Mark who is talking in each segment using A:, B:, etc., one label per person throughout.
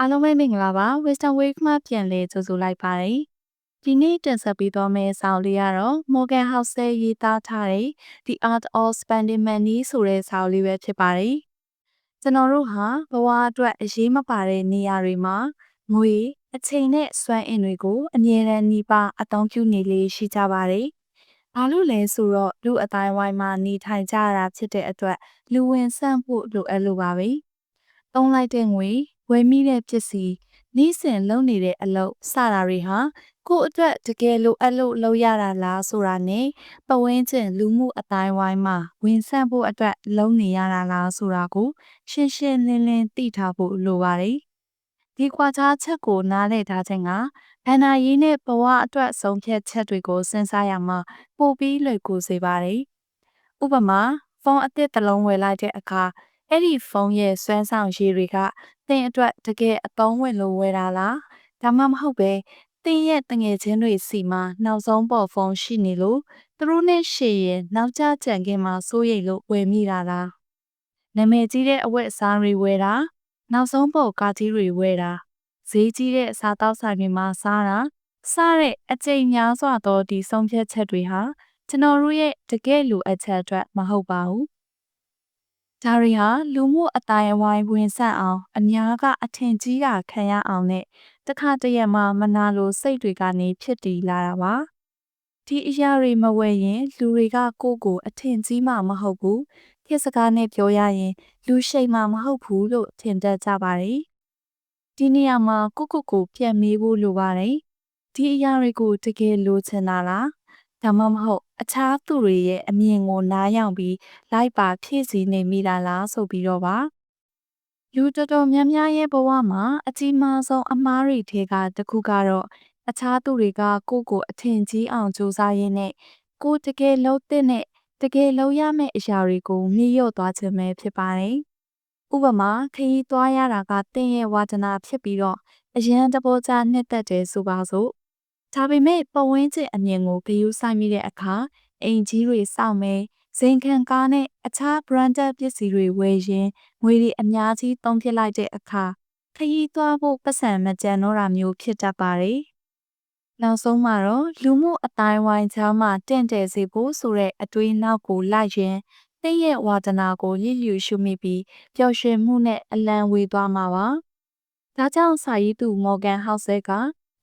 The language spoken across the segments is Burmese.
A: အားလုံးပဲမင်္ဂလာပါ Wisdom Wave မှာပြန်လည်ကြိုဆိုလိုက်ပါတယ်ဒီနေ့တင်ဆက်ပေးသွားမယ့်စာအုပ်လေးကတော့ Morgan House ရဲ့ရေးသားထားတဲ့ The Art of Spending Money ဆိုတဲ့စာအုပ်လေးပဲဖြစ်ပါတယ်ကျွန်တော်တို့ဟာဘဝအတွက်အရေးမပါတဲ့နေရာတွေမှာငွေအချိန်နဲ့စွမ်းအင်တွေကိုအမြဲတမ်းနှီးပါအသုံးပြုနေလေရှိကြပါတယ်ဘာလို့လဲဆိုတော့လူအတိုင်းဝိုင်းမှာနေထိုင်ကြရတာဖြစ်တဲ့အတွက်လူဝင်ဆန့်ဖို့လိုအပ်လို့ပါပဲ။သုံးလိုက်တဲ့ငွေ ဝယ်မိတဲ့ပစ္စည်းနေ့စဉ်လုပ်နေတဲ့အလုပ်စတာတွေဟာကိုယ့်အတွက်တကယ်လိုအပ်လို့လုပ်ရတာလားဆိုတာနဲ့ပဝင်းကျင်လူမှုအတိုင်းဝိုင်းမှာဝင်ဆန့်ဖို့အတွက်လုပ်နေရတာလားဆိုတာကိုရှင်းရှင်းလင်းလင်းသိထားဖို့လိုပါတယ်။ဒီကွာခြားချက်ကိုနားလည်ထားခြင်းကဘန္နာရေးနဲ့ဘဝအတွက်ဆုံးဖြတ်ချက်တွေကိုစဉ်းစားရမှာပိုပြီးလွယ်ကူစေပါတယ်။ဥပမာဖုန်းအသစ်တစ်လုံးဝယ်လိုက်တဲ့အခါ အဲ့ဒီဖုန်းရဲ့စွမ်းဆောင်ရည်တွေကသင်အတွက်တကယ်အသုံးဝင်လို့ဝယ်တာလားဒါမှမဟုတ်ပဲသင်ရဲ့တငယ်ချင်းတွေစီမှာနောက်ဆုံးပေါ်ဖုန်းရှိနေလို့သူတို့နဲ့ရှေ့ရင်နောက်ကျကြံခင်းမှာစိုးရိမ်လို့ဝယ်မိတာလားနာမည်ကြီးတဲ့အဝတ်အစားတွေဝယ်တာနောက်ဆုံးပေါ်ကားကြီးတွေဝယ်တာဈေးကြီးတဲ့အစားတောက်ဆိုင်တွေမှာစားတာစားတဲ့အကျိန်များစွာသောဒီဆုံးဖြတ်ချက်တွေဟာကျွန်တော်တို့ရဲ့တကယ်လိုအပ်ချက်အတွက်မဟုတ်ပါဘူး ဒါတွေဟာလူမှုအတိုင်းအဝိုင်းဝင်ဆန့်အောင် အများကအထင်ကြီးတာခံရအောင်နဲ့တခါတရံမှာမနာလိုစိတ်တွေကနေဖြစ်တည်လာတာပါဒီအရာတွေမဝယ်ရင် လူတွေကကိုယ့်ကိုအထင်ကြီးမှမဟုတ်ဘူးခေတ်စကားနဲ့ပြောရရင် လူရှိမှမဟုတ်ဘူးလို့ထင်တတ်ကြပါတယ်ဒီနေရာမှာကိုကိုကိုပြန်မေးဖို့လိုပါတယ်ဒီအရာတွေကိုတကယ်လိုချင်တာလားဒါမှမဟုတ် အခြားသူတွေရဲ့အမြင်ကိုနားယောင်ပြီးလိုက်ပါဖြည့်ဆည်းနေမိတာလားဆိုပြီးတော့ပါလူတော်တော်များများရဲ့ဘဝမှာအကြီးမားဆုံးအမားတွေထဲကတစ်ခုကတော့အခြားသူတွေကကိုယ့်ကိုအထင်ကြီးအောင်စူးစမ်းရင်းနဲ့ကိုယ်တကယ်လုံးတဲ့နဲ့တကယ်လုံးရမယ့်အရာတွေကိုမြည်ရော့သွားခြင်းပဲဖြစ်ပါတယ်။ဥပမာခရီးသွားရတာကတင့်ရဲ့ဝါဒနာဖြစ်ပြီးတော့အရန်တဘောချနှစ်သက်တယ်ဆိုပါစို့ ဒါပေမဲ့ပဝင်းကျင်အမြင်ကိုဂရုစိုက်မိတဲ့အခါအိမ်ကြီးတွေစောင့်မယ်ဇင်ခံကားနဲ့အခြား branded ပစ္စည်းတွေဝယ်ရင်ငွေတွေအများကြီးသုံးဖြစ်လိုက်တဲ့အခါခရီးသွားဖို့ပတ်စံမကြံတော့တာမျိုးဖြစ်တတ်ပါတယ်။နောက်ဆုံးမှာတော့လူမှုအတိုင်းဝိုင်းချမ်းမှာတင့်တယ်စေဖို့ဆိုတဲ့အတွေးနောက်ကိုလိုက်ရင်တဲ့ရဲ့ဝါဒနာကိုရည်ရည်ရှုမိပြီးပျော်ရွှင်မှုနဲ့အလံဝေသွားမှာပါ။ဒါကြောင့်စာရေးသူမော်ဂန်ဟောက်ဆဲက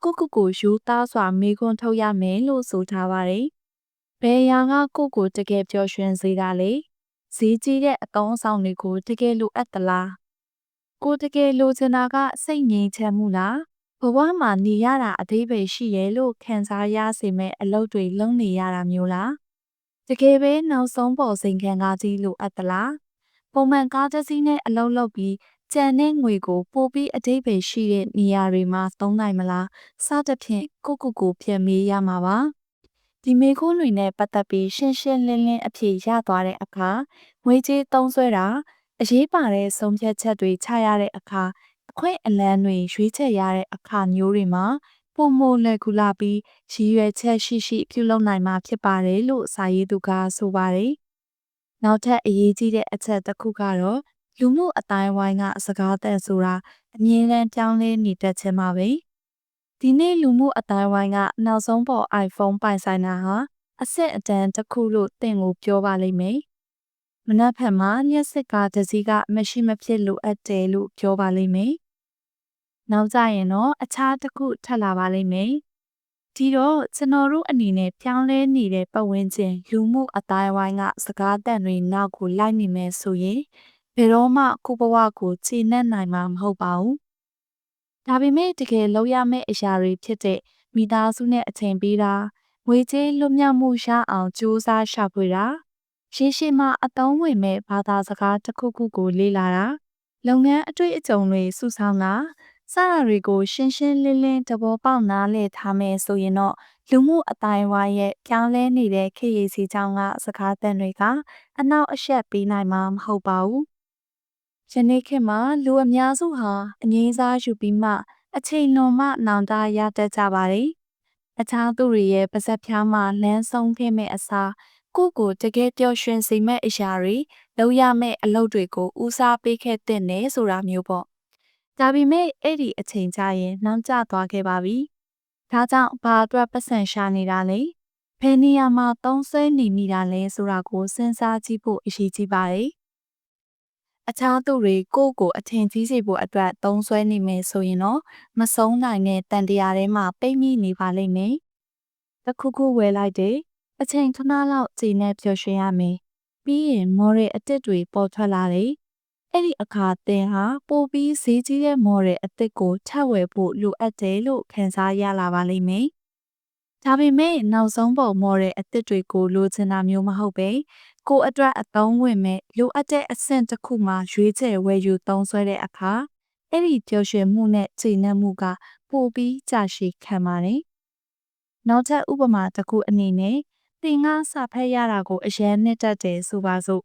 A: ကိုကိုကိုယူသားစွာမေခွန်းထုတ်ရမယ်လို့ဆိုထားပါတယ်။ဘယ်ရာကကိုကိုတကယ်ပျော်ရွှင်စေတာလဲ။ဈေးကြီးတဲ့အကောင်းဆောင်တွေကိုတကယ်လိုအပ်သလား။ကိုတကယ်လိုချင်တာကစိတ်ငြိမ်ချမ်းမှုလား။ဘဝမှာနေရတာအသေးပဲရှိရဲ့လို့ခံစားရစေမဲ့အလုပ်တွေလုပ်နေရတာမျိုးလား။တကယ်ပဲနောက်ဆုံးပေါ်စိန်ခံကားကြီးလိုအပ်သလား။ပုံမှန်ကားတစ်စီးနဲ့အလုပ်လုပ်ပြီး ကြံတဲ့ငွေကိုပိုပြီးအတိတ်ပဲရှိတဲ့နေရာတွေမှာသုံးနိုင်မလားစသဖြင့်ကိုကိုကိုပြန်မေးရမှာပါဒီမေခိုးတွေနဲ့ပတ်သက်ပြီးရှင်းရှင်းလင်းလင်းအဖြေရသွားတဲ့အခါငွေကြေးသုံးစွဲတာအရေးပါတဲ့ဆုံးဖြတ်ချက်တွေချရတဲ့အခါအခွင့်အလမ်းတွေရွေးချယ်ရတဲ့အခါမျိုးတွေမှာပုံမိုလွယ်ကူလာပြီးရည်ရွယ်ချက်ရှိရှိပြုလုပ်နိုင်မှာဖြစ်ပါတယ်လို့စာရေးသူကဆိုပါတယ်နောက်ထပ်အရေးကြီးတဲ့အချက်တစ်ခုကတော့ လူမှုအတိုင်းဝိုင်းကစကားသက်ဆိုတာအမြဲတမ်းပြောင်းလဲနေတတ်ခြင်းပါပဲဒီနေ့လူမှုအတိုင်းဝိုင်းကနောက်ဆုံးပေါ် iPhone ပိုင်ဆိုင်တာဟာအစစ်အတန်းတစ်ခုလို့သင်ကိုပြောပါလိမ့်မယ်မနက်ဖြန်မှာညက်စစ်ကားတစ်စီးကမရှိမဖြစ်လိုအပ်တယ်လို့ပြောပါလိမ့်မယ်နောက်ကြရင်တော့အခြားတစ်ခုထပ်လာပါလိမ့်မယ်ဒီတော့ကျွန်တော်တို့အနေနဲ့ပြောင်းလဲနေတဲ့ပတ်ဝန်းကျင်လူမှုအတိုင်းဝိုင်းကစကားတန်တွေနောက်ကိုလိုက်နေမယ်ဆိုရင် ဘယ်တော့မှကိုဘဝကိုခြေနှက်နိုင်မှာမဟုတ်ပါဘူး။ဒါပေမဲ့တကယ်လုပ်ရမယ့်အရာတွေဖြစ်တဲ့မိသားစုနဲ့အချိန်ပေးတာငွေကြေးလွတ်မြောက်မှုရအောင်ကြိုးစားရှာဖွေတာရှေးရှေးမှအသုံးဝင်မဲ့ဘာသာစကားတစ်ခုခုကိုလေ့လာတာလုပ်ငန်းအတွေ့အကြုံတွေစုဆောင်းတာစတာတွေကိုရှင်းရှင်းလင်းလင်းသဘောပေါက်နားလည်ထားမယ်ဆိုရင်တော့လူမှုအတိုင်းဝိုင်းရဲ့ပြောင်းလဲနေတဲ့ခေတ်ရည်စီချောင်းကစကားသံတွေကအနောက်အရှက်ပေးနိုင်မှာမဟုတ်ပါဘူး ယနေ့ခေတ်မှာလူအများစုဟာအငြိမ်းစားယူပြီးမှ အချိန်လွန်မှနောင်တရတတ်ကြပါတယ်။အခြားသူတွေရဲ့ပါဇက်ဖျားမှလမ်းဆုံးခဲ့မဲ့အစားကိုကိုတကယ်ပျော်ရွှင်စေမဲ့အရာတွေလုပ်ရမယ့်အလုပ်တွေကိုဦးစားပေးခဲ့တဲ့နဲ့ဆိုတာမျိုးပေါ့။ဒါပေမဲ့အဲ့ဒီအချိန်ကျရင်နောက်ကျသွားခဲ့ပါပြီ။ဒါကြောင့်ဘာအတွက်ပတ်စံရှာနေတာလဲ။ဘယ်နေရာမှာသုံးဆွဲနေမိတာလဲဆိုတာကိုစဉ်းစားကြည့်ဖို့အရေးကြီးပါတယ်။ အခြားသူတွေကိုယ့်ကိုအထင်ကြီးစေဖို့အတွက်သုံးဆွဲနေမယ်ဆိုရင်တော့မဆုံးနိုင်တဲ့တန်တရားထဲမှာပိတ်မိနေပါလိမ့်မယ်။တစ်ခုခုဝယ်လိုက်တယ်။အချိန်ခဏလောက်ကြည်နဲ့ပျော်ရွှင်ရမယ်။ပြီးရင်မော်ရဲအစ်စ်တွေပေါ်ထွက်လာတယ်။အဲ့ဒီအခါသင်ဟာပိုပြီးဈေးကြီးတဲ့မော်ရဲအစ်စ်ကိုထပ်ဝယ်ဖို့လိုအပ်တယ်လို့ခံစားရလာပါလိမ့်မယ်။ဒါပေမဲ့နောက်ဆုံးပုံမော်ရဲအစ်စ်တွေကိုလိုချင်တာမျိုးမဟုတ်ပဲ ကိုအတွက်အသုံးဝင်မဲ့လိုအပ်တဲ့အဆင့်တစ်ခုမှာရွေးချယ်ဝယ်ယူသုံးစွဲတဲ့အခါအဲ့ဒီပျော်ရွှင်မှုနဲ့ချိန်နှက်မှုကပိုပြီးကြာရှည်ခံပါတယ်။နောက်ထပ်ဥပမာတစ်ခုအနေနဲ့သင်ကစာဖတ်ရတာကိုအရင်နှစ်တက်တယ်ဆိုပါစို့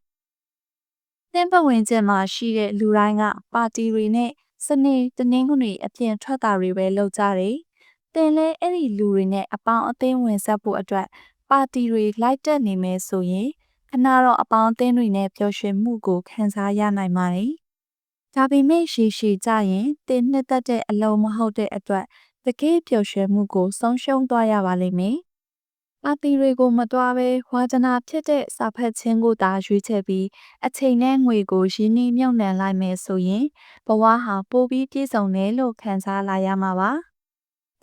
A: ။သင်ပတ်ဝန်းကျင်မှာရှိတဲ့လူတိုင်းကပါတီတွေနဲ့စနေတနင်္ဂနွေအပြင်ထွက်တာတွေပဲလုပ်ကြတယ်။သင်လည်းအဲ့ဒီလူတွေနဲ့အပေါင်းအသင်းဝင်ဆက်ဖို့အတွက်ပါတီတွေလိုက်တက်နေမယ်ဆိုရင် ခဏတော့အပေါင်းအသင်းတွေနဲ့ပျော်ရွှင်မှုကိုခံစားရနိုင်ပါတယ်။ဒါပေမဲ့ရှည်ရှည်ကြရင်တင်နှစ်သက်တဲ့အလုံးမဟုတ်တဲ့အတွက်တကယ်ပျော်ရွှင်မှုကိုဆုံးရှုံးသွားရပါလိမ့်မယ်။ပါတီတွေကိုမတွားဘဲဝါဒနာဖြစ်တဲ့စာဖတ်ခြင်းကိုသာရွေးချယ်ပြီးအချိန်နဲ့ငွေကိုရင်းနှီးမြှုပ်နှံလိုက်မယ်ဆိုရင်ဘဝဟာပိုပြီးပြည့်စုံတယ်လို့ခံစားလာရမှာပါ။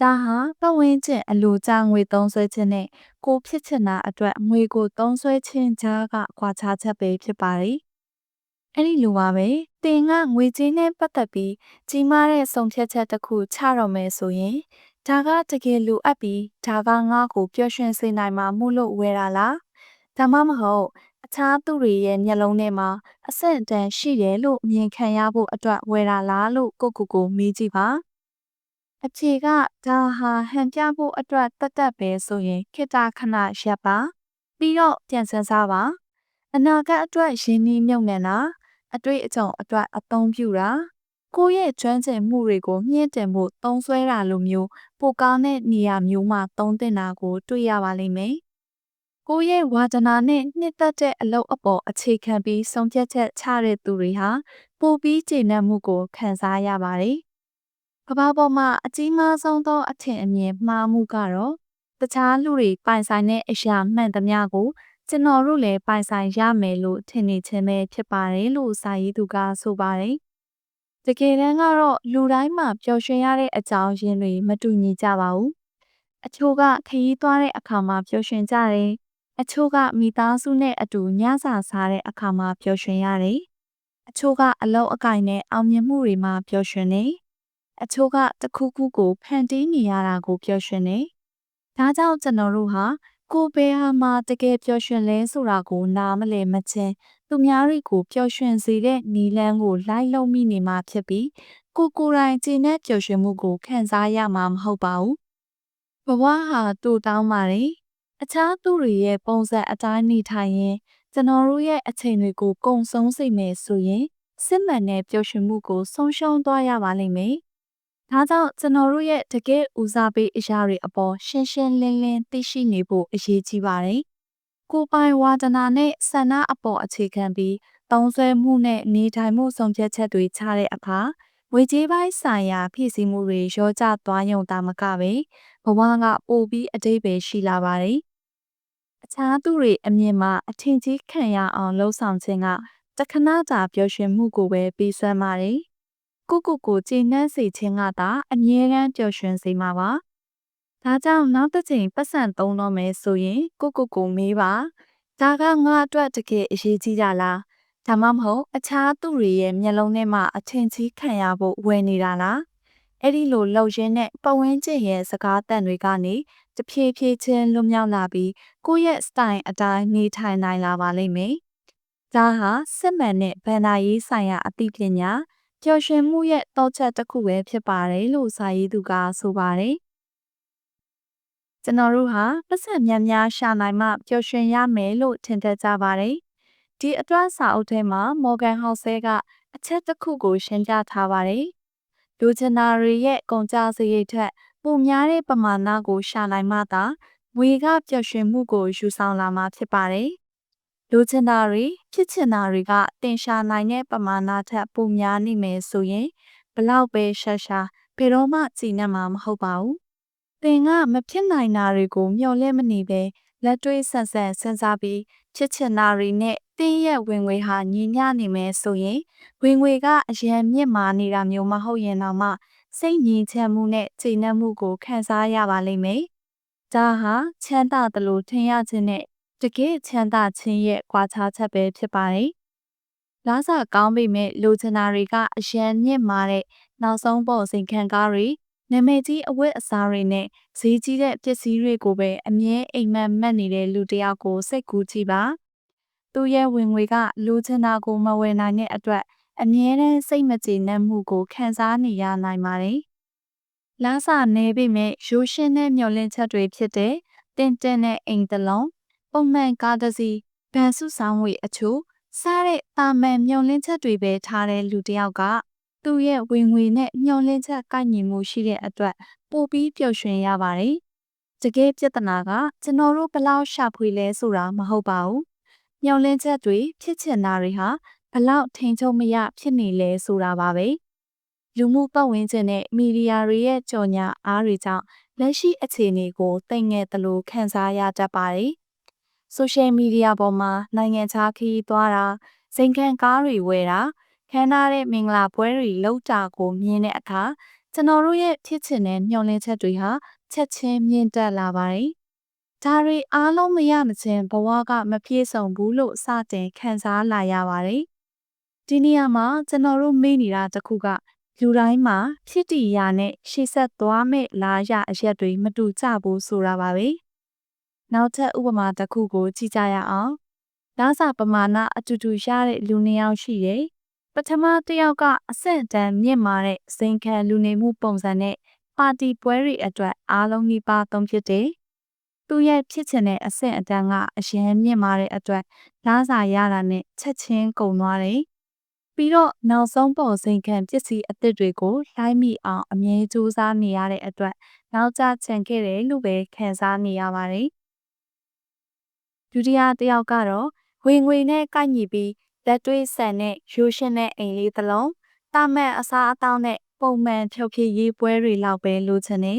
A: ဒါဟာပတ်ဝန်းကျင်အလိုကျငွေသုံးစွဲခြင်းနဲ့ကိုဖြစ်ချင်တာအတွက်ငွေကိုသုံးစွဲခြင်းကြားကကွာခြားချက်ပဲဖြစ်ပါတယ်။အဲ့ဒီလိုပါပဲ။တင်ကငွေကြေးနဲ့ပတ်သက်ပြီးကြီးမားတဲ့ဆုံးဖြတ်ချက်တစ်ခုချတော့မယ်ဆိုရင်ဒါကတကယ်လိုအပ်ပြီးဒါကငါ့ကိုပျော်ရွှင်စေနိုင်မှာမို့လို့ဝယ်တာလား။ဒါမှမဟုတ်အခြားသူတွေရဲ့မျက်လုံးထဲမှာအဆင့်အတန်းရှိတယ်လို့မြင်ခံရဖို့အတွက်ဝယ်တာလားလို့ကိုကိုကိုမေးကြည့်ပါ။ အဖြေကဒါဟာဟန်ပြဖို့အတွက်တတ်တတ်ပဲဆိုရင်ခိတခဏရပ်ပါ ပြီးတော့ပြန်စမ်းစားပါ အနာဂတ်အတွက်ရင်းနှီးမြှုပ်နှံတာအတွေ့အကြုံအတွက်အသုံးပြုတာကိုယ့်ရဲ့ကျွမ်းကျင်မှုတွေကိုမြင့်တင်ဖို့သုံးစွဲတာလိုမျိုးပိုကောင်းတဲ့နေရာမျိုးမှာသုံးသင့်တာကို တွေ့ရပါလိမ့်မယ်ကိုယ့်ရဲ့ဝါဒနာနဲ့နှစ်သက်တဲ့အလုပ်အပေါ်အခြေခံပြီးဆုံးဖြတ်ချက်ချတဲ့သူတွေဟာပိုပြီးကျေနပ်မှုကိုခံစားရပါတယ် ကမ္ဘာပေါ်မှာအကြီးမားဆုံးသောအထင်အမြင်မှားမှုကတော့တခြားလူတွေပိုင်ဆိုင်တဲ့အရာမှန်သမျှကိုကျွန်တော်တို့လည်းပိုင်ဆိုင်ရမယ်လို့ထင်နေခြင်းပဲဖြစ်ပါတယ်လို့စာရေးသူကဆိုပါတယ်။တကယ်တမ်းကတော့လူတိုင်းမှာပျော်ရွှင်ရတဲ့အကြောင်းရင်းတွေမတူညီကြပါဘူး။အချို့ကခရီးသွားတဲ့အခါမှာပျော်ရွှင်ကြတယ်။အချို့ကမိသားစုနဲ့အတူညစာစားတဲ့အခါမှာပျော်ရွှင်ရတယ်။အချို့ကအလောက်အကင်နဲ့အောင်မြင်မှုတွေမှာပျော်ရွှင်နေ။ အချို့ကတခုခုကိုဖန်တီးနေရတာကိုပျော်ရွှင်နေ။ဒါကြောင့်ကျွန်တော်တို့ဟာကိုဘယ်ဟာမှတကယ်ပျော်ရွှင်လဲဆိုတာကိုနားမလည်မချင်းသူများတွေကိုပျော်ရွှင်စေတဲ့နီလန်းကိုလိုက်လုံမိနေမှာဖြစ်ပြီးကိုကိုယ်တိုင်ကျင့်တဲ့ပျော်ရွှင်မှုကိုခံစားရမှာမဟုတ်ပါဘူး။ဘဝဟာတူတောင်းပါတယ်။အခြားသူတွေရဲ့ပုံစံအတိုင်းနေထိုင်ရင်ကျွန်တော်တို့ရဲ့အချိန်တွေကိုကုံဆုံးစေမယ်ဆိုရင်စစ်မှန်တဲ့ပျော်ရွှင်မှုကိုဆုံးရှုံးသွားရပါလိမ့်မယ်။ ဒါကြောင့်ကျွန်တော်တို့ရဲ့တကယ်ဦးစားပေးအရာတွေအပေါ်ရှင်းရှင်းလင်းလင်းသိရှိနေဖို့အရေးကြီးပါတယ်။ကိုပိုင်ဝါဒနာနဲ့ဆန္ဒအပေါ်အခြေခံပြီးသုံးစွဲမှုနဲ့နေထိုင်မှုဆုံးဖြတ်ချက်တွေချတဲ့အခါဝေကြီးပိုင်းဆိုင်ရာဖြစ်စီမှုတွေရောကျသွားရုံတာမကပဲဘဝကပိုပြီးအတိတ်ပဲရှိလာပါတယ်။အခြားသူတွေအမြင်မှာအထင်ကြီးခံရအောင်လှုံ့ဆော်ခြင်းကတခဏတာပျော်ရွှင်မှုကိုပဲပေးစွမ်းပါတယ်။ ကိုကိုကိုကြည်နှံ့စေခြင်းကသာအမြဲတမ်းပျော်ရွှင်စေမှာပါ။ဒါကြောင့်နောက်တစ်ချိန်ပတ်စံသုံးတော့မယ်ဆိုရင်ကိုကိုကိုမေးပါ။ဒါကငါအတွက်တကယ်အရေးကြီးတာလား။ဒါမှမဟုတ်အခြားသူတွေရဲ့မျက်လုံးထဲမှာအထင်ကြီးခံရဖို့ဝယ်နေတာလား။အဲ့ဒီလိုလှုပ်ရင်းနဲ့ပဝင်းကျင်ရဲ့စကားတန်တွေကနေတဖြည်းဖြည်းချင်းလွတ်မြောက်လာပြီးကိုယ့်ရဲ့ style အတိုင်းနေထိုင်နိုင်လာပါလိမ့်မယ်။ဒါဟာစစ်မှန်တဲ့ဗန္ဒာရေးဆိုင်ရာအသိပညာ ပျော်ရွှင်မှုရဲ့တောချက်တစ်ခုပဲဖြစ်ပါတယ်လို့စာရေးသူကဆိုပါတယ်။ကျွန်တော်တို့ဟာပတ်စံများများရှာနိုင်မှပျော်ရွှင်ရမယ်လို့ထင်တတ်ကြပါတယ်။ဒီအတွက်စာအုပ်ထဲမှာမော်ဂန်ဟောက်ဆဲကအချက်တစ်ခုကိုရှင်းပြထားပါတယ်။လူချင်နာတွေရဲ့ကုန်ကြစရိတ်ထက်ပိုများတဲ့ပမာဏကိုရှာနိုင်မှသာငွေကပျော်ရွှင်မှုကိုယူဆောင်လာမှာဖြစ်ပါတယ်။ လိုချင်တာတွေဖြစ်ချင်တာတွေကတင်ရှာနိုင်တဲ့ပမာဏထက်ပိုများနေမယ်ဆိုရင်ဘဘလောက်ပဲရှာရှာဘယ်တော့မှကြည်နပ်မှာမဟုတ်ပါဘူး။သင်ကမဖြစ်နိုင်တာတွေကိုမျှော်လင့်မနေပဲလက်တွေ့ဆက်ဆက်စဉ်းစားပြီးချစ်ချင်တာတွေနဲ့တင်းရဲ့ဝင်ငွေဟာညီမျှနေမယ်ဆိုရင်ဝင်ငွေကအရန်မြင့်မာနေတာမျိုးမဟုတ်ရင်တော့မှစိတ်ငြိမ်ချမ်းမှုနဲ့ကြည်နပ်မှုကိုခံစားရပါလိမ့်မယ်။ဒါဟာချမ်းသာတယ်လို့ထင်ရခြင်းနဲ့ တကယ်ချမ်းသာခြင်းရဲ့ကွာခြားချက်ပဲဖြစ်ပါတယ်။လားစာကောင်းပေမဲ့လိုချင်တာတွေကအရန်မြင့်မာတဲ့နောက်ဆုံးပေါ်စိန်ခံကားတွေနာမည်ကြီးအဝတ်အစားတွေနဲ့ဈေးကြီးတဲ့ပစ္စည်းတွေကိုပဲအမြဲအိမ်မက်မက်နေတဲ့လူတစ်ယောက်ကိုစိတ်ကူးကြည့်ပါ။သူ့ရဲ့ဝင်ငွေကလူချင်တာကိုမဝယ်နိုင်တဲ့အတွက်အမြဲတမ်းစိတ်မကျေနပ်မှုကိုခံစားနေရနိုင်ပါတယ်။လမ်းစာနေပေမဲ့ရိုးရှင်းတဲ့မျောလင့်ချက်တွေဖြစ်တဲ့တင်တင်တဲ့အိမ်တလုံး ပုံမှန်ကားတစ်စီးဗန်စုဆောင်ဝေအချို့စားတဲ့တာမန်မျောလင့်ချက်တွေပဲထားတဲ့လူတစ်ယောက်ကသူ့ရဲ့ဝင်ငွေနဲ့မျောလင့်ချက်ကိုက်ညီမှုရှိတဲ့အတွက်ပိုပြီးပျော်ရွှင်ရပါတယ်။တကယ်ပြဿနာကကျွန်တော်တို့ဘလောက်ရှာဖွေလဲဆိုတာမဟုတ်ပါဘူး။မျောလင့်ချက်တွေဖြစ်ချင်တာတွေဟာဘလောက်ထိန်ချုံမရဖြစ်နေလဲဆိုတာပါပဲ။လူမှုပတ်ဝန်းကျင်နဲ့မီဒီယာတွေရဲ့ကြော်ညာအားတွေကြောင့်လက်ရှိအခြေအနေကိုသိငယ်သလိုခံစားရတတ်ပါတယ်။ social media ပေါ်မှာနိုင်ငံခြားခရီးသွားတာစိန်ခံကားတွေဝယ်တာခမ်းနားတဲ့မင်္ဂလာပွဲတွေလုပ်တာကိုမြင်တဲ့အခါကျွန်တော်တို့ရဲ့ဖြစ်ချင်တဲ့မျှော်လင့်ချက်တွေဟာချက်ချင်းမြင့်တက်လာပါတယ်။ဒါတွေအားလုံးမရမချင်းဘဝကမပြေဆုံးဘူးလို့စတင်ခံစားလာရပါတယ်။ဒီနေရာမှာကျွန်တော်တို့မေးနေတာတခုကလူတိုင်းမှာဖြစ်တည်ရာနဲ့ရှေ့ဆက်သွားမဲ့လားရအရက်တွေမတူကြဘူးဆိုတာပါပဲ။ နောက်ထပ်ဥပမာတစ်ခုကိုကြည့်ကြရအောင်။ဒါစာပမာဏအတူတူရတဲ့လူနှစ်ယောက်ရှိတယ်။ပထမတစ်ယောက်ကအဆင့်တန်းမြင့်မာတဲ့စိန်ခံလူနေမှုပုံစံနဲ့ပါတီပွဲတွေအတွက်အားလုံးနှိပါသုံးဖြစ်တယ်။သူရဲ့ဖြစ်ချင်တဲ့အဆင့်အတန်းကအရင်မြင့်မာတဲ့အတွက်လားစာရတာနဲ့ချက်ချင်းကုန်သွားတယ်။ပြီးတော့နောက်ဆုံးပေါ်စိန်ခံပစ္စည်းအသစ်တွေကိုလှိုင်းမိအောင်အမြဲစူးစမ်းနေရတဲ့အတွက်နောက်ကျချန်ခဲ့တယ်လို့ပဲခံစားနေရပါတယ်။ ဒုတိယတစ်ယောက်ကတော့ဝင်ငွေနဲ့ကိုက်ညီပြီးလက်တွေ့ဆန်တဲ့ရိုးရှင်းတဲ့အိမ်လေးတစ်လုံးတာမန်အစားအသောက်နဲ့ပုံမှန်ဖြုတ်ဖြည့်ရေးပွဲတွေလောက်ပဲလိုချင်နေ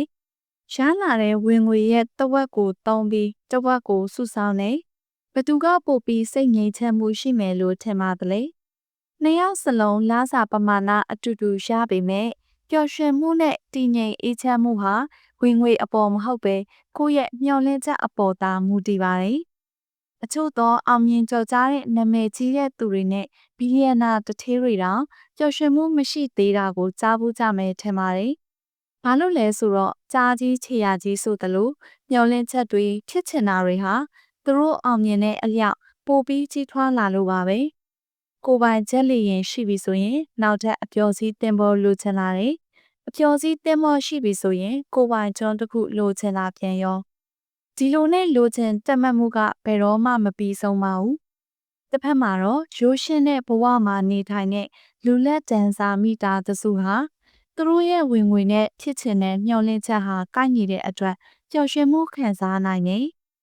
A: ရလာတဲ့ဝင်ငွေရဲ့တဝက်ကိုတုံးပြီးတဝက်ကိုစုဆောင်းနေဘသူကပို့ပြီးစိတ်ငြိမ်ချမ်းမှုရှိမယ်လို့ထင်ပါသလဲ။နှစ်ယောက်စလုံးလားစာပမာဏအတူတူရပေမဲ့ပျော်ရွှင်မှုနဲ့တည်ငြိမ်အေးချမ်းမှုဟာဝင်ငွေအပေါ်မဟုတ်ပဲကိုယ့်ရဲ့မျှော်လင့်ချက်အပေါ်သာမူတည်ပါတယ်။ အချို့သောအောင်မြင်ကြော်ကြားတဲ့နာမည်ကြီးတဲ့သူတွေနဲ့ဘီလီယံနာတထေးတွေတောင်ပျော်ရွှင်မှုမရှိသေးတာကိုကြားဘူးကြမယ်ထင်ပါတယ်။ဘာလို့လဲဆိုတော့ကြားကြီးခြေရကြီးဆိုသလိုမျော်လင့်ချက်တွေဖြစ်ချင်တာတွေဟာသူတို့အောင်မြင်တဲ့အလျောက်ပိုပြီးကြီးထွားလာလို့ပါပဲ။ကိုပိုင်ချက်လီရင်ရှိပြီဆိုရင် နောက်ထပ်အပျော်စီးတင်ပေါ်လိုချင်လာတယ်။အပျော်စီးတင်ပေါ်ရှိပြီဆိုရင် ကိုပိုင်ကျွန်းတစ်ခုလိုချင်လာပြန်ရော ဒီလိုနဲ့လိုချင်တက်မှတ်မှုကဘယ်တော့မှမပြီးဆုံးပါဘူး။တစ်ဖက်မှာတော့ရိုးရှင်းတဲ့ဘဝမှာနေထိုင်တဲ့လူလက်တန်းစာမိသားစုဟာသူတို့ရဲ့ဝင်ငွေနဲ့ဖြစ်ချင်တဲ့မျှော်လင့်ချက်ဟာကိုက်ညီတဲ့အတွက်ပျော်ရွှင်မှုခံစားနိုင်နေ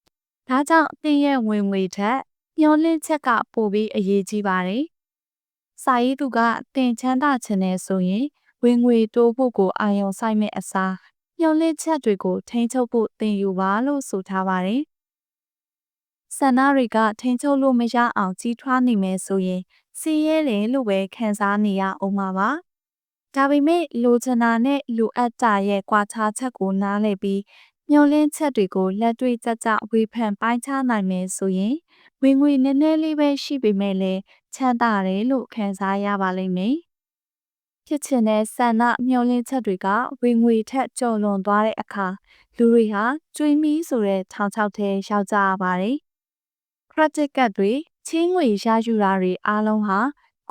A: ။ဒါကြောင့်အတင်းရဲ့ဝင်ငွေထက်မျောလင့်ချက်ကပိုပြီးအရေးကြီးပါတယ်။စာရေးသူကတင်ချမ်းသာချင်တဲ့ဆိုရင်ဝင်ငွေတိုးဖို့ကိုအာရုံစိုက်မဲ့အစား မျောလင့်ချက်တွေကိုထိန်းချုပ်ဖို့သင်ယူပါလို့ဆိုထားပါတယ်။ဆန္ဒတွေကထိန်းချုပ်လို့မရအောင်ကြီးထွားနေမယ်ဆိုရင်စီးရဲတယ်လို့ပဲခံစားနေရအောင်ပါပါ။ဒါပေမဲ့လိုချင်တာနဲ့လိုအပ်တာရဲ့ကွာခြားချက်ကိုနားလည်ပြီးမျောလင့်ချက်တွေကိုလက်တွေ့ကျကျဝေဖန်ပိုင်းခြားနိုင်မယ်ဆိုရင်ဝင်ငွေနည်းနည်းလေးပဲရှိပေမဲ့လည်းချမ်းသာတယ်လို့ခံစားရပါလိမ့်မယ်။ ဖြစ်ချင်တဲ့ဆန္ဒမျှော်လင့်ချက်တွေကဝင်ငွေထက်ကျော်လွန်သွားတဲ့အခါလူတွေဟာကျွေးမီးဆိုတဲ့ထောင်ချောက်ထဲရောက်ကြရပါတယ်။ credit card တွေချင်းငွေရယူတာတွေအားလုံးဟာ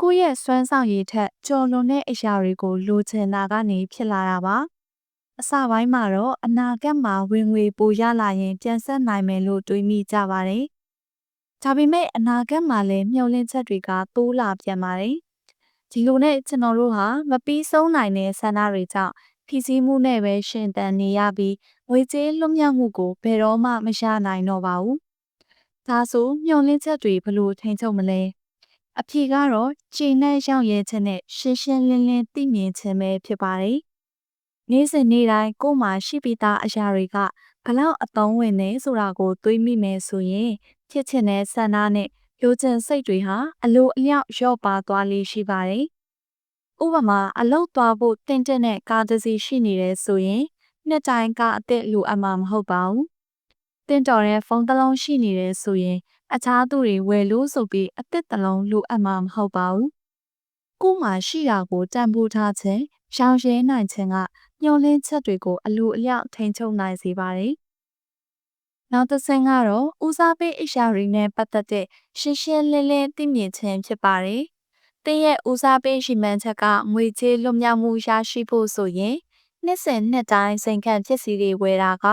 A: ကိုယ့်ရဲ့စွမ်းဆောင်ရည်ထက်ကျော်လွန်တဲ့အရာတွေကိုလိုချင်တာကနေဖြစ်လာတာပါ။အစပိုင်းမှာတော့အနာဂတ်မှာဝင်ငွေပိုရလာရင်ပြန်ဆက်နိုင်မယ်လို့တွေးမိကြပါတယ်ဒါပေမဲ့အနာဂတ်မှာလည်းမျှော်လင့်ချက်တွေကတိုးလာပြန်ပါတယ်။ ဒီလိုနဲ့ကျွန်တော်တို့ဟာမပြီးဆုံးနိုင်တဲ့ဆန္ဒတွေကြောင့်ဖြည့်ဆည်းမှုနဲ့ပဲရှင်သန်နေရပြီးငွေကြေးလွတ်မြောက်မှုကိုဘယ်တော့မှမရနိုင်တော့ပါဘူး။ဒါဆိုမျှော်လင့်ချက်တွေဘလို့ထိန်ချုပ်မလဲ။အဖြေကတော့ခြေနဲ့ရောက်ရဲခြင်းနဲ့ရှင်းရှင်းလင်းလင်းသိမြင်ခြင်းပဲဖြစ်ပါတယ်။နေ့စဉ်နေ့တိုင်းကိုယ်မှာရှိပြီးသားအရာတွေကဘလောက်အသုံးဝင်နေဆိုတာကိုတွေးမိမယ်ဆိုရင်ဖြစ်ချင်တဲ့ဆန္ဒနဲ့ လိုချင်စိတ်တွေဟာအလိုအလျောက်လျော့ပါသွားလိမ့်ရှိပါတယ်။ဥပမာအလုတ်သွားဖို့တင့်တဲ့နဲ့ကားတစ်စီးရှိနေတယ်ဆိုရင်နှစ်တိုင်းကအစ်စ်လိုအပ်မှာမဟုတ်ပါဘူး။တင့်တော်တဲ့ဖုန်းတစ်လုံးရှိနေတယ်ဆိုရင် အခြားသူတွေဝယ်လို့ဆိုပြီးအစ်စ်တစ်လုံးလိုအပ်မှာမဟုတ်ပါဘူး။ကို့မှာရှိတာကိုတန်ဖိုးထားခြင်းရှောင်ရဲနိုင်ခြင်းကညှို့လင်းချက်တွေကိုအလိုအလျောက်ထိန်းချုပ်နိုင်စေပါတယ်။ နောက်တစ်ဆင့်ကတော့ဦးစားပေးအရာတွေနဲ့ပတ်သက်တဲ့ရှင်းရှင်းလင်းလင်းသိမြင်ခြင်းဖြစ်ပါတယ်။တင်းရဲ့ဦးစားပေးရှိမှန်းချက်ကငွေကြေးလွတ်မြောက်မှုရရှိဖို့ဆိုရင်နှစ်စဉ်နှစ်တိုင်းစိန်ခံဖြစ်စီတွေဝယ်တာက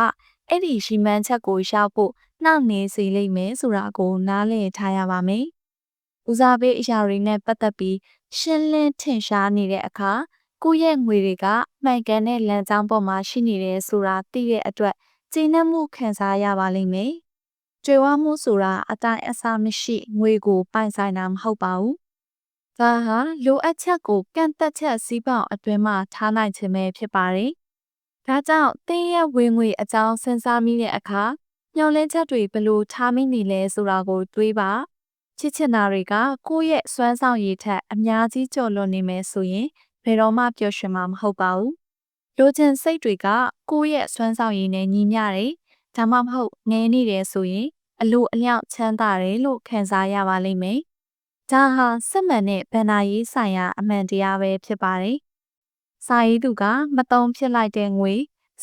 A: အဲ့ဒီရှိမှန်းချက်ကိုရောက်ဖို့နှောင့်နှေးစေလိမ့်မယ်ဆိုတာကိုနားလည်ထားရပါမယ်။ဦးစားပေးအရာတွေနဲ့ပတ်သက်ပြီးရှင်းလင်းထင်ရှားနေတဲ့အခါကိုယ့်ရဲ့ငွေတွေကမှန်ကန်တဲ့လမ်းကြောင်းပေါ်မှာရှိနေတယ်ဆိုတာသိတဲ့အတွက် ကျဉ်းနှံ့မှုခံစားရပါလိမ့်မယ်။ကြွေဝမှုဆိုတာအတိုင်းအဆမရှိငွေကိုပိုင်ဆိုင်တာမဟုတ်ပါဘူး။ဒါဟာလိုအပ်ချက်ကိုကန့်သက်ချက်စည်းပေါက်အတွင်းမှာထားနိုင်ခြင်းပဲဖြစ်ပါတယ်။ဒါကြောင့်တင်းရဲ့ဝင်ငွေအကြောင်းစဉ်းစားမိတဲ့အခါညှော်လင်းချက်တွေဘလို့ထားမိနေလဲဆိုတာကိုတွေးပါချစ်ချင်တာတွေကကိုယ့်ရဲ့စွမ်းဆောင်ရည်ထက်အများကြီးကျော်လွန်နေမယ်ဆိုရင်ဘယ်တော့မှပျော်ရွှင်မှာမဟုတ်ပါဘူး လိုချင်စိတ်တွေကကိုယ့်ရဲ့စွမ်းဆောင်ရည်နဲ့ညီမျှတယ်ဒါမှမဟုတ်ငဲနေတယ်ဆိုရင်အလိုအလျောက်ချမ်းသာတယ်လို့ခံစားရပါလိမ့်မယ်ဒါဟာစစ်မှန်တဲ့ဗန္နာရေးဆိုင်ရာအမှန်တရားပဲဖြစ်ပါတယ်စာရေးသူကမတုံဖြစ်လိုက်တဲ့ငွေ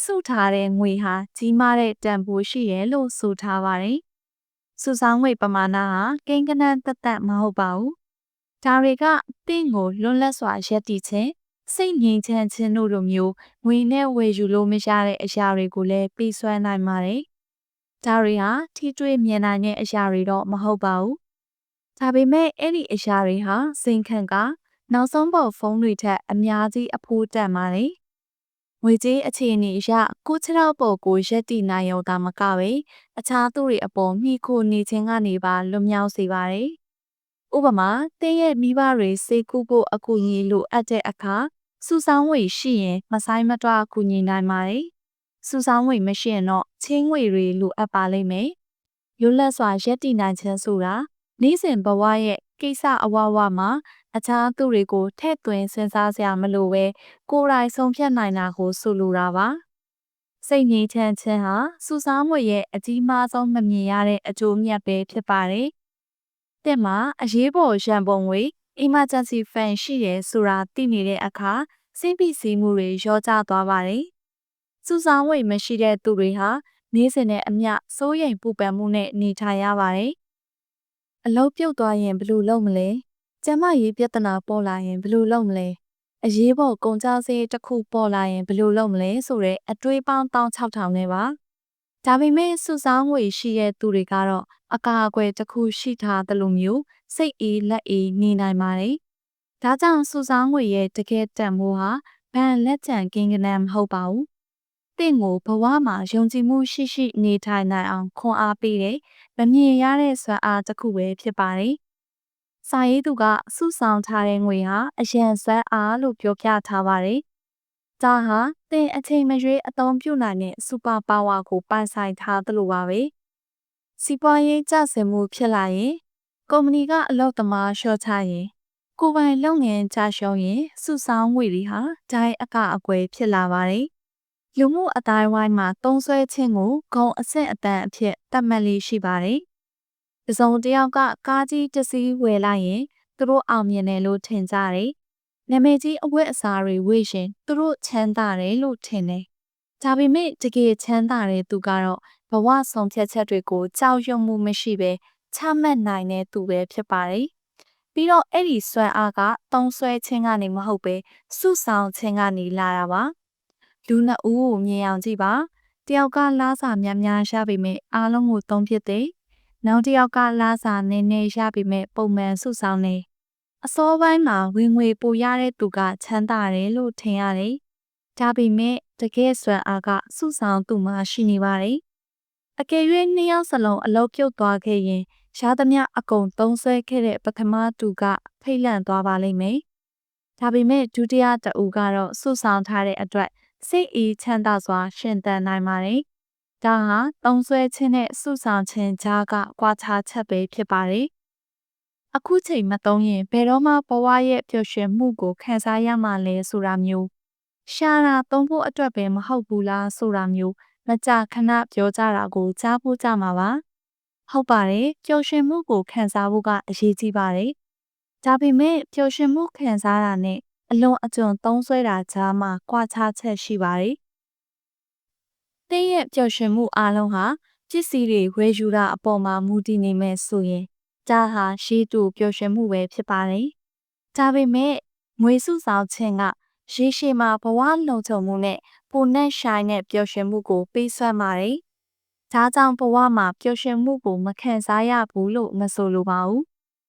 A: စုထားတဲ့ငွေဟာကြီးမားတဲ့တန်ဖိုးရှိတယ်လို့ဆိုထားပါတယ်။စုဆောင်းငွေပမာဏဟာကိန်းကနန်းသက်သက်မဟုတ်ပါဘူး။ဒါတွေကတင့်ကိုလွတ်လပ်စွာရပ်တည်ခြင်း စိတ်ငြိမ်ချမ်းခြင်းတို့လိုမျိုးငွေနဲ့ဝယ်ယူလို့မရတဲ့အရာတွေကိုလည်းပြီးစွမ်းနိုင်ပါတယ်။ဒါတွေဟာထိတွေ့မြင်နိုင်တဲ့အရာတွေတော့မဟုတ်ပါဘူး။ဒါပေမဲ့အဲ့ဒီအရာတွေဟာစိန်ခံကနောက်ဆုံးပေါ်ဖုန်းတွေထက်အများကြီးအဖိုးတန်ပါတယ်။ငွေကြေးအခြေအနေအရကိုခြေထောက်ပေါ်ကိုရက်တည်နိုင်ရုံသာမကပဲအခြားသူတွေအပေါ်မိခိုနေခြင်းကနေပါလွတ်မြောက်စေပါတယ်။ဥပမာတင်းရဲ့မိဘတွေစေကူဖို့အကူအညီလိုအပ်တဲ့အခါ စုဆောင်းငွေရှိရင်မဆိုင်မတွအကူအညီနိုင်ပါတယ်။စုဆောင်းငွေမရှိရင်တော့ချင်းငွေတွေလိုအပ်ပါလိမ့်မယ်။လွတ်လပ်စွာရက်တည်နိုင်ခြင်းဆိုတာနေ့စဉ်ဘဝရဲ့ကိစ္စအဝဝမှာအခြားသူတွေကိုထည့်သွင်းစဉ်းစားစရာမလိုပဲကိုယ်တိုင်ဆုံးဖြတ်နိုင်တာကိုဆိုလိုတာပါစိတ်ငြိမ်းချမ်းခြင်းဟာစူးစမ်းမှုရဲ့အကြီးမားဆုံးမမြင်ရတဲ့အကျိုးမြတ်ပဲဖြစ်ပါတယ်။တဲ့မှာအရေးပေါ်ရန်ပုံငွေ emergency fund ရှိတယ်ဆိုတာသိနေတဲ့အခါစိတ်ပိစီးမှုတွေရောကျသွားပါတယ်။စူးစမ်းဝိတ်မရှိတဲ့သူတွေဟာနေ့စဉ်နဲ့အမျှစိုးရိမ်ပူပန်မှုနဲ့နေထိုင်ရပါတယ်။အလုပ်ပြုတ်သွားရင်ဘယ်လိုလုပ်မလဲကျမရေးပြဿနာပေါ်လာရင်ဘယ်လိုလုပ်မလဲအရေးပေါ်ကုန်ကြစည်တစ်ခုပေါ်လာရင်ဘယ်လိုလုပ်မလဲဆိုတဲ့အတွေးပေါင်း16000နဲ့ပါဒါပေမဲ့စုဆောင်းငွေရှိတဲ့သူတွေကတော့ အကာအကွယ်တစ်ခုရှိထားသလိုမျိုးစိတ်အေးလက်အေးနေနိုင်ပါတယ်ဒါကြောင့်စုဆောင်းငွေရဲ့တကယ်တန်ဖိုးဟာဘဏ်လက်ကျန်ကင်းကနန်းမဟုတ်ပါဘူးတင့်ကိုဘဝမှာယုံကြည်မှုရှိရှိနေထိုင်နိုင်အောင်ခွန်အားပေးတဲ့မမြင်ရတဲ့စွမ်းအားတစ်ခုပဲဖြစ်ပါတယ်စာရေးသူကစုဆောင်ထားတဲ့ငွေဟာအရန်ဆွဲအားလို့ပြောပြထားပါတယ်။ဒါဟာသင်အချိန်မရွေးအသုံးပြုနိုင်တဲ့စူပါပါဝါကိုပိုင်ဆိုင်ထားသလိုပါပဲ။ စီးပွားရေးကျဆင်းမှုဖြစ်လာရင်ကုမ္ပဏီကအလုပ်သမားလျှော့ချရင်ကိုယ်ပိုင်လုပ်ငန်းချရှုံးရင်စုဆောင်ငွေတွေဟာဒိုင်းအကအကွယ်ဖြစ်လာပါတယ်။လူမှုအတိုင်းဝိုင်းမှာသုံးစွဲခြင်းကိုဂုံအဆင့်အတန်းအဖြစ်သတ်မှတ်လေးရှိပါတယ်တစုံတယောက်ကကားကြီးတစ်စီးဝယ်လိုက်ရင်သူတို့အောင်မြင်တယ်လို့ထင်ကြတယ်။နာမည်ကြီးအဝတ်အစားတွေဝေရှင်သူတို့ချမ်းသာတယ်လို့ထင်တယ်။ဒါပေမဲ့တကယ်ချမ်းသာတဲ့သူကတော့ ဘဝဆုံးဖြတ်ချက်တွေကိုကြောက်ရွံ့မှုမရှိဘဲချမှတ်နိုင်တဲ့သူပဲဖြစ်ပါတယ်။ပြီးတော့အဲ့ဒီဆွမ်းအားကတုံးဆွဲခြင်းကနေမဟုတ်ပဲစုဆောင်ခြင်းကနေလာတာပါ။လူနှစ်ဦးကိုမြင်အောင်ကြည့်ပါ။တယောက်ကလားစာများများရပေမဲ့အားလုံးကိုသုံးဖြစ်တယ်နောက်တစ်ယောက်ကလာစာနည်းနည်းရပေမဲ့ပုံမှန်စုဆောင်နေအစောပိုင်းမှာဝင်ငွေပိုရတဲ့သူကချမ်းသာတယ်လို့ထင်ရတယ်။ဒါပေမဲ့တကယ်ဆွမ်းအားကစုဆောင်သူမှရှိနေပါတယ်။ အကယ်၍နှစ်ယောက်စလုံးအလုပ်ပြုတ်သွားခဲ့ရင်ရှားသမျှအကုန်သုံးဆွဲခဲ့တဲ့ပထမတူကဖိတ်လန့်သွားပါလိမ့်မယ်။ဒါပေမဲ့ဒုတိယတအူကတော့စုဆောင်ထားတဲ့အတွက်စိတ်အေးချမ်းသာစွာ ရှင်သန်နိုင်ပါတယ်။ဒါဟာသုံးဆွဲခြင်းနဲ့စုဆောင်ခြင်းကြားကကွာခြားချက်ပဲဖြစ်ပါတယ်။အခုချိန်မသုံးရင်ဘယ်တော့မှဘဝရဲ့ပျော်ရွှင်မှုကိုခံစားရမှလဲဆိုတာမျိုးရှာတာသုံးဖို့အတွက်ပဲမဟုတ်ဘူးလားဆိုတာမျိုး မကြခဏပြောကြတာကိုကြားဖို့ကြမှာပါဟုတ်ပါတယ်ပျော်ရွှင်မှုကိုခံစားဖို့ကအရေးကြီးပါတယ်ဒါပေမဲ့ပျော်ရွှင်မှုခံစားတာနဲ့အလွန်အကျွံသုံးဆွဲတာကြားမှာကွာခြားချက်ရှိပါတယ်တင်းရဲ့ပျော်ရွှင်မှုအလုံးဟာပစ္စည်းတွေဝယ်ယူတာအပေါ်မှာမူတည်နေမဲ့ဆိုရင်ဒါဟာရှေးတူပျော်ရွှင်မှုပဲဖြစ်ပါတယ်ဒါပေမဲ့ငွေစုဆောင်ခြင်းကရေရှည်မှာဘဝလုံခြုံမှုနဲ့ ပုံနဲ့ရှိုင်းတဲ့ပျော်ရွှင်မှုကိုပေးစွမ်းပါတယ်။ဒါကြောင့်ဘဝမှာပျော်ရွှင်မှုကိုမခံစားရဘူးလို့မဆိုလိုပါဘူး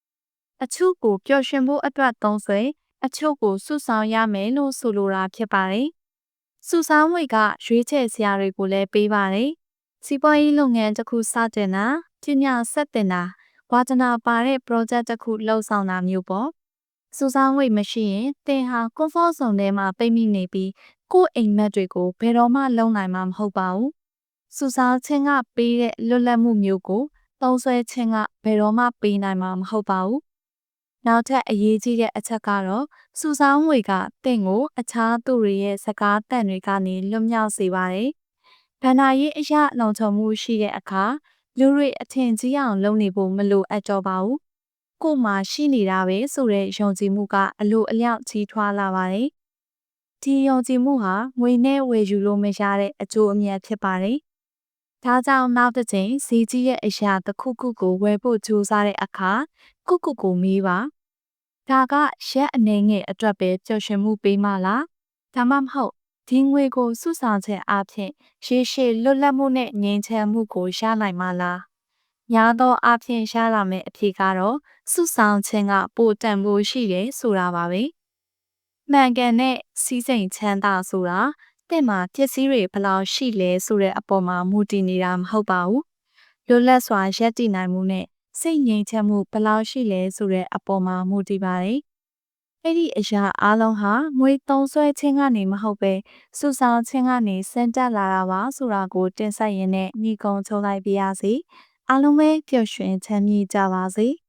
A: ။အချို့ကိုပျော်ရွှင်ဖို့အတွက်သုံးဆွဲအချို့ကိုစုဆောင်ရမယ်လို့ဆိုလိုတာဖြစ်ပါတယ်။စုဆောင်ဝေကရွေးချယ်စရာတွေကိုလည်းပေးပါတယ်။စီးပွားရေးလုပ်ငန်းတစ်ခုစတင်တာပညာဆက်တင်တာဝါသနာပါတဲ့ project တစ်ခုလှုပ်ဆောင်တာမျိုးပေါ့စူဆောင်းဝိတ်မရှိရင်သင်ဟာ comfort zone ထဲမှာပိတ်မိနေပြီး ကိုယ့်အိမ်မက်တွေကိုဘယ်တော့မှလုံနိုင်မှာမဟုတ်ပါဘူး။စူဆောင်းခြင်းကပေးတဲ့လွတ်လပ်မှုမျိုးကိုသုံးဆွဲခြင်းကဘယ်တော့မှပေးနိုင်မှာမဟုတ်ပါဘူး။နောက်ထပ်အရေးကြီးတဲ့အချက်ကတော့စူဆောင်းဝေကတင့်ကို အခြားသူတွေရဲ့စကားတန်တွေကနေလွတ်မြောက်စေပါတယ်။ဗန္နာရေးအရာလုံခြုံမှုရှိတဲ့အခါလူတွေအထင်ကြီးအောင်လုပ်နေဖို့မလိုအပ်တော့ပါဘူးကို့မှာရှိနေတာပဲဆိုတဲ့ယုံကြည်မှုကအလိုအလျောက်ကြီးထွားလာပါတယ်။ ဒီယုံကြည်မှုဟာငွေနဲ့ဝယ်ယူလို့မရတဲ့အကျိုးအမြတ်ဖြစ်ပါတယ်။ဒါကြောင့်နောက်တစ်ချိန်ဈေးကြီးရဲ့အရာတစ်ခုခုကိုဝယ်ဖို့ကြိုးစားတဲ့အခါကုကုကိုမေးပါ။ဒါကရက်အနေငယ်အတွက်ပဲပျော်ရွှင်မှုပေးမှလား။ဒါမှမဟုတ်ဒီငွေကိုစုဆောင်ခြင်းအပြင်ရှေးရှေးလွတ်လပ်မှုနဲ့ငြိမ်းချမ်းမှုကိုရနိုင်မှလား။ညာသောအပြင်ရလာမယ့်အဖြစ်ကတော့စုဆောင်ခြင်းကပိုတန်ဖိုးရှိတယ်ဆိုတာပါပဲ။ မှန်ကန်တဲ့စီးစိမ်ချမ်းသာဆိုတာတင့်မှာပစ္စည်းတွေဘယ်လောက်ရှိလဲဆိုတဲ့အပေါ်မှာမူတည်နေတာမဟုတ်ပါဘူး။လွတ်လပ်စွာရပ်တည်နိုင်မှုနဲ့စိတ်ငြိမ်ချမ်းမှုဘယ်လောက်ရှိလဲဆိုတဲ့အပေါ်မှာမူတည်ပါတယ်။အဲ့ဒီအရာအလုံးဟာငွေသုံးဆွဲခြင်းကနေမဟုတ်ပဲစုဆောင်ခြင်းကနေစင်တက်လာတာပါဆိုတာကိုတင်ဆက်ရင်းနဲ့ညီကုံချုံလိုက်ပါရစေ။အားလုံးပဲပျော်ရွှင်ချမ်းမြေ့ကြပါစေ။